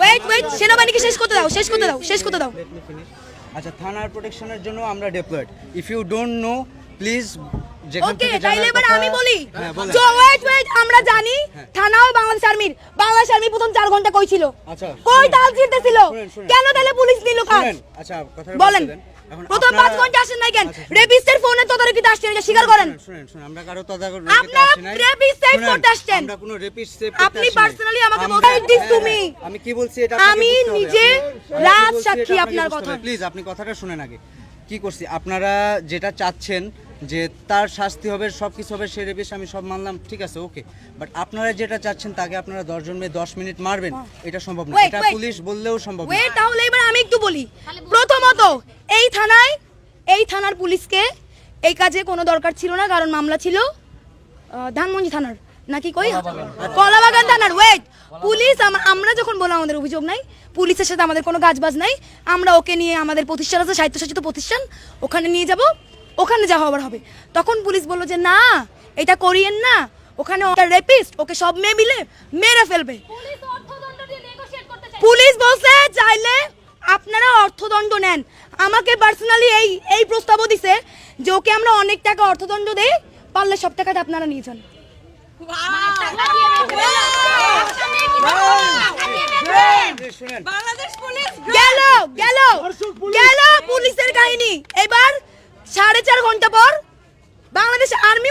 Wait wait সেনাবাহিনীকে শেষ করতে দাও শেষ করতে দাও শেষ করতে দাও. আচ্ছা থানার প্রোটেকশনের জন্য আমরা deployed if you don't know please okay তাইলে এবার আমি বলি। তো ওয়েট ওয়েট আমরা জানি থানা থানাও বাংলাদেশ আর্মির। বাংলাদেশ আর্মি প্রথম চার ঘণ্টা কই ছিল? আচ্ছা। কই তাল শুনেন। কেন তাহলে পুলিশ নিল কাজ আচ্ছা কথা বলেন। প্রথম আপনারা- পাঁচ ঘণ্টা আসেন নাই কেন? আচ্ছা, রেপিস্টের ফোনে তদারকিতে আসছেন এটা স্বীকার করেন। শুনেন, শুনেন আমরা কারও তদারকি আপনারা করতে আসছেন। আমরা কোনো আপনি করতে নাই। আমাকে বলতে দিস হ্যাঁ, তুমি। হ্যাঁ, আমি কি বলছি এটা আমি নিজে রাজ সাক্ষী আপনার। কথার। প্লিজ আপনি কথাটা শুনেন আগে। কি করছি? আপনারা যেটা চাচ্ছেন যে তার শাস্তি হবে সব কিছু হবে সে রেপিস আমি সব মানলাম ঠিক আছে ওকে বাট আপনারা যেটা চাচ্ছেন তাকে আপনারা দশজন মেয়ে দশ মিনিট মারবেন এটা সম্ভব না। এটা পুলিশ বললেও সম্ভব না। তাহলে এবার আমি একটু বলি। প্রথমত এই থানায় এই থানার পুলিশকে এই কাজে কোনো দরকার ছিল না কারণ মামলা ছিল ধানমন্ডি থানার। নাকি কই? কলাবাগান থানার। ওয়েট পুলিশ আমরা যখন বললাম আমাদের অভিযোগ নাই পুলিশের সাথে আমাদের কোনো কাজবাজ নাই আমরা ওকে নিয়ে আমাদের প্রতিষ্ঠান আছে স্বায়ত্তশাসিত প্রতিষ্ঠান ওখানে নিয়ে যাব ওখানে যা হবার হবে। তখন পুলিশ বলল যে না এটা করিয়েন না ওখানে রেপিস্ট ওকে সব মেয়ে মিলে মেরে ফেলবে। পুলিশ বলছে চাইলে আপনারা অর্থদণ্ড নেন। আমাকে পার্সোনালি এই এই প্রস্তাবও দিছে যে ওকে আমরা অনেক টাকা অর্থদণ্ড দেই, পারলে সব টাকাটা আপনারা নিয়ে যান। পুলিশের কাহিনী। এবার সাড়ে চার ঘণ্টা পর বাংলাদেশ আর্মি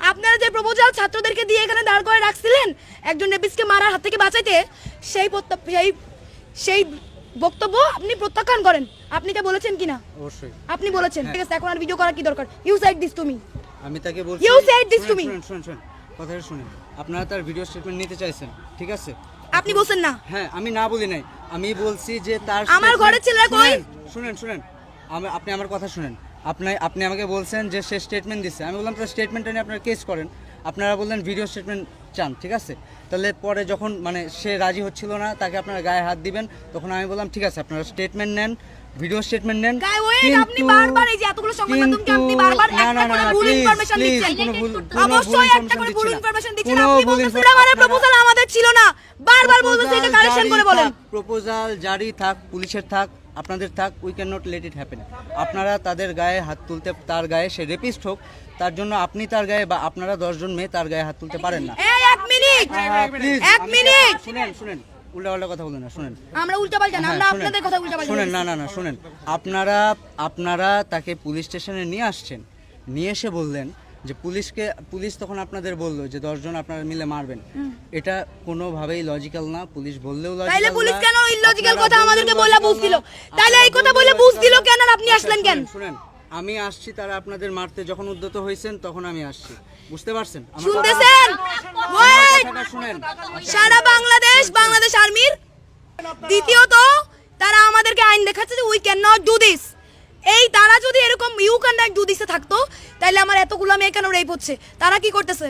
আপনারা যে প্রপোজাল ছাত্রদেরকে দিয়ে এখানে দাঁড় করে রাখছিলেন একজন রেপিসকে মারার হাত থেকে বাঁচাইতে সেই সেই সেই বক্তব্য আপনি প্রত্যাখ্যান করেন। আপনি এটা বলেছেন কিনা? অবশ্যই। আপনি বলেছেন। ঠিক আছে এখন আর ভিডিও করার কি দরকার? ইউ সাইড দিস তুমি আমি তাকে বলছি said this to শুনেন, me. শুনেন শুনেন শুনেন কথাটা শুনেন। আপনারা তার ভিডিও স্টেটমেন্ট নিতে চাইছেন ঠিক আছে? আপনি বলছেন না। হ্যাঁ আমি না বলি নাই। আমি বলছি যে তার আমার ঘরের ছেলেরা কই? শুনেন, শুনেন আপনি আমার কথা শুনেন। আপনি আপনি আমাকে বলছেন যে সে স্টেটমেন্ট দিচ্ছে আমি বললাম তার স্টেটমেন্টটা নিয়ে আপনারা কেস করেন। আপনারা বললেন ভিডিও স্টেটমেন্ট চান ঠিক আছে? তাহলে পরে যখন মানে সে রাজি হচ্ছিল না তাকে আপনারা গায়ে হাত দিবেন। তখন আমি বললাম ঠিক আছে আপনারা স্টেটমেন্ট নেন ভিডিও স্টেটমেন্ট নেন। আপনি বারবার এই যে এতগুলো সংবাদ মাধ্যমকে আপনি বারবার না, না, একটা করে না, ভুল please, ইনফরমেশন দিচ্ছেন। কোনো ভুল- কোনো ভুল অবশ্যই একটা করে ভুল ইনফরমেশন দিচ্ছেন। আপনি বলতেছেন আমার প্রপোজাল আমাদের ছিল না। বারবার বলতেছেন এটা কারেকশন করে বলেন। প্রপোজাল জারি থাক পুলিশের থাক আপনাদের থাক we can not let it happen আপনারা তাদের গায়ে হাত তুলতে তার গায়ে সে রেপিস্ট হোক তার জন্য আপনি তার গায়ে বা আপনারা দশজন মেয়ে তার গায়ে হাত তুলতে পারেন না। এক মিনিট! প্লিজ এক মিনিট! শুনেন শুনেন। উল্টা পাল্টা কথা বলেন না শুনেন। আমরা উল্টা পাল্টা না হ্যাঁ, আমরা। আপনাদের কথা উল্টা পাল্টা শুনেন না না না শুনেন। আপনারা আপনারা তাকে পুলিশ স্টেশনে নিয়ে আসছেন। নিয়ে এসে বললেন যে পুলিশকে পুলিশ তখন আপনাদের বলল যে দশজন আপনারা মিলে মারবেন। এটা কোনোভাবেই লজিক্যাল না। পুলিশ বললেও তাইলে পুলিশ কেন ইলজিক্যাল কথা আমাদেরকে বলে বুঝ দিল? তাইলে এই কথা বলে বুঝ দিল কেন আর আপনি আসলেন কেন? শুনেন। আমি আসছি তারা আপনাদের মারতে যখন উদ্যত হয়েছেন তখন আমি আসছি। বুঝতে পারছেন? শুনতেছেন? শুনেন। সারা বাংলাদেশ বাংলাদেশ আর্মির। দ্বিতীয়ত তারা আমাদেরকে আইন দেখাচ্ছে যে we can not do this এই তারা যদি এরকম ইউ ক্যান নট ডু থাকতো তাহলে আমার এতগুলো মেয়ে কেন রেপ হচ্ছে? তারা কি করতেছে?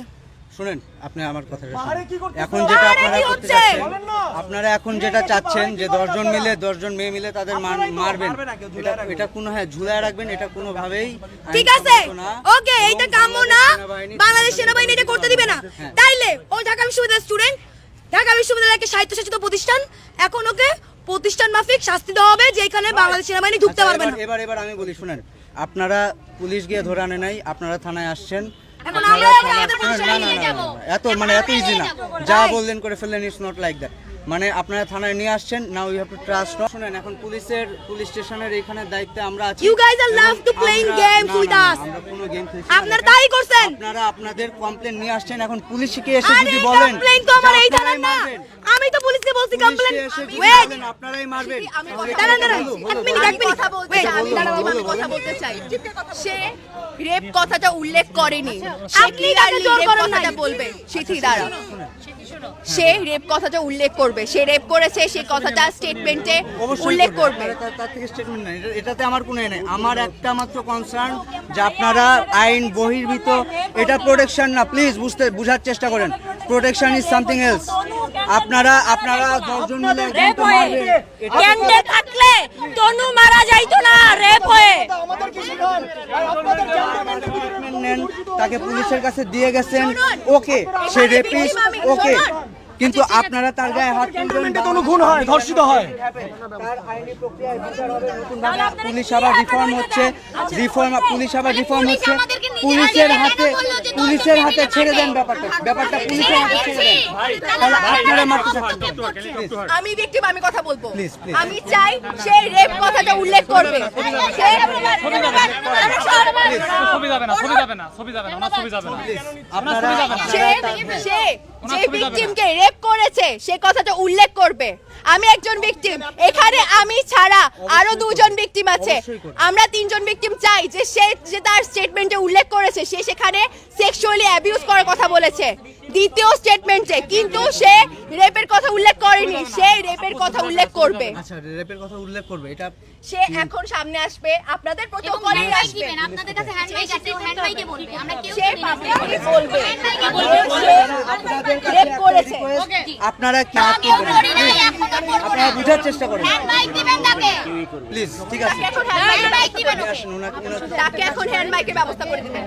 শুনেন আপনি আমার কথাটা শুনুন। এখন যেটা আপনারা করতে চাচ্ছেন আপনারা এখন যেটা চাচ্ছেন যে দশজন মিলে দশজন মেয়ে মিলে তাদের মারবেন। এটা কোনো হ্যাঁ ঝুলায় রাখবেন এটা কোনোভাবেই ঠিক আছে। ওকে এইটা কাম্য না। বাংলাদেশ সেনাবাহিনী এটা করতে দিবে না। হ্যাঁ। তাইলে ও ঢাকা বিশ্ববিদ্যালয়ের স্টুডেন্ট ঢাকা বিশ্ববিদ্যালয় একটা স্বায়ত্তশাসিত প্রতিষ্ঠান এখন ওকে মাফিক শাস্তি দেওয়া হবে যে এখানে বাংলাদেশ সেনাবাহিনী ঢুকতে আচ্ছা, পারবে না। এবার- এবার আমি বলি শুনেন আপনারা পুলিশ গিয়ে ধরে আনে নাই আপনারা থানায় আসছেন। এত মানে এত ইজি না। যা বললেন করে ফেললেন ইটস নট লাইক দ্যাট মানে আপনারা থানায় নিয়ে আসছেন now you have to trust শুনেন এখন পুলিশের পুলিশ স্টেশনের এখানে দায়িত্বে আমরা আছি। You guys are এবং love to playing আমরা- games না, with না, না, us. আমরা কোনো গেম খেলছি আপনারা তাই করছেন। আপনারা আপনাদের কমপ্লেন নিয়ে আসছেন এখন পুলিশকে এসে যদি বলেন কমপ্লেইন তো আমার এই থানার না। আমি পুলিশকে বলছি পুলিশকে কমপ্লেইন ওয়েট আপনারাই মারবেন। দাঁড়ান দাঁড়ান। এক মিনিট এক আমি কথা বলতে চাই, আমি দাঁড়াও, আমি কথা বলতে চাই। সে রেপ কথাটা উল্লেখ করেনি। সে আপনি তাকে জোর করেন কথাটা নাই। বলবে। সিথি দাঁড়া সে রেপ কথাটা উল্লেখ করবে। সে রেপ করেছে সে কথাটা স্টেটমেন্টে উল্লেখ করবে। তার- থেকে স্টেটমেন্ট নেই। এটা- এটাতে আমার কোনো নেই। আমার একটা মাত্র কনসার্ন যে আপনারা আইন বহির্ভূত এটা প্রোটেকশন না। প্লিজ বুঝতে বুঝার চেষ্টা করেন। প্রোটেকশন ইজ সামথিং এলস আপনারা আপনারা দশজন মিলে রেপ হয়ে ক্যান্ডে থাকলে তনু মারা যাইতো না রেপ হয়ে। তাকে পুলিশের কাছে দিয়ে গেছেন। ওকে সে রেপিস ওকে। কিন্তু আপনারা তার গায়ে হাত তুলবেন তো কোনো খুন হয় ধর্ষিত হয়। তার আইনি প্রক্রিয়ায় বিচার হবে নতুন ভাবে পুলিশ আবার রিফর্ম হচ্ছে রিফর্ম পুলিশ আবার রিফর্ম হচ্ছে। পুলিশের হাতে পুলিশের হাতে ছেড়ে দেন ব্যাপারটা। ব্যাপারটা পুলিশের হাতে ছেড়ে দেন। তাহলে আপনারা মারতে আমি ভিকটিম আমি কথা বলব. আমি চাই সে রেপ কথাটা উল্লেখ করবে। সে ছবি যাবে না ছবি যাবে না। ছবি যাবে না ছবি যাবে না আপনারা সে সে যে ভিকটিমকে রেপ করেছে সে কথাটা উল্লেখ করবে। আমি একজন ভিকটিম এখানে আমি ছাড়া আরও দুজন ভিকটিম আছে। আমরা তিনজন ভিকটিম চাই যে সে যে তার স্টেটমেন্টে উল্লেখ করেছে সে সেখানে সেক্সুয়ালি অ্যাবিউজ করার কথা বলেছে। দ্বিতীয় স্টেটমেন্টে কিন্তু সে রেপের কথা উল্লেখ করেনি সে রেপের কথা উল্লেখ করবে। আচ্ছা রেপের কথা উল্লেখ করবে এটা সে এখন সামনে আসবে আপনাদের প্রোটোকলে আসবে। আপনাদের কাছে হ্যান্ড মাইক আছে হ্যান্ড মাইকে বলবে আমরা কেউ সে। পাবলিকলি বলবে হ্যান্ড মাইকে যে বলবে সে রেপ করেছে। আপনারা কি হাত করি নাই এখনও করব আপনারা বোঝার চেষ্টা করেন। হ্যান্ড মাইক দিবেন তাকে। প্লিজ ঠিক আছে। এখন হ্যান্ড হ্যান্ড মাইক দিবেন ওকে। আসেন ওনাকে ওনাকে তাকে এখন হ্যান্ড মাইকের ব্যবস্থা করে দিবেন।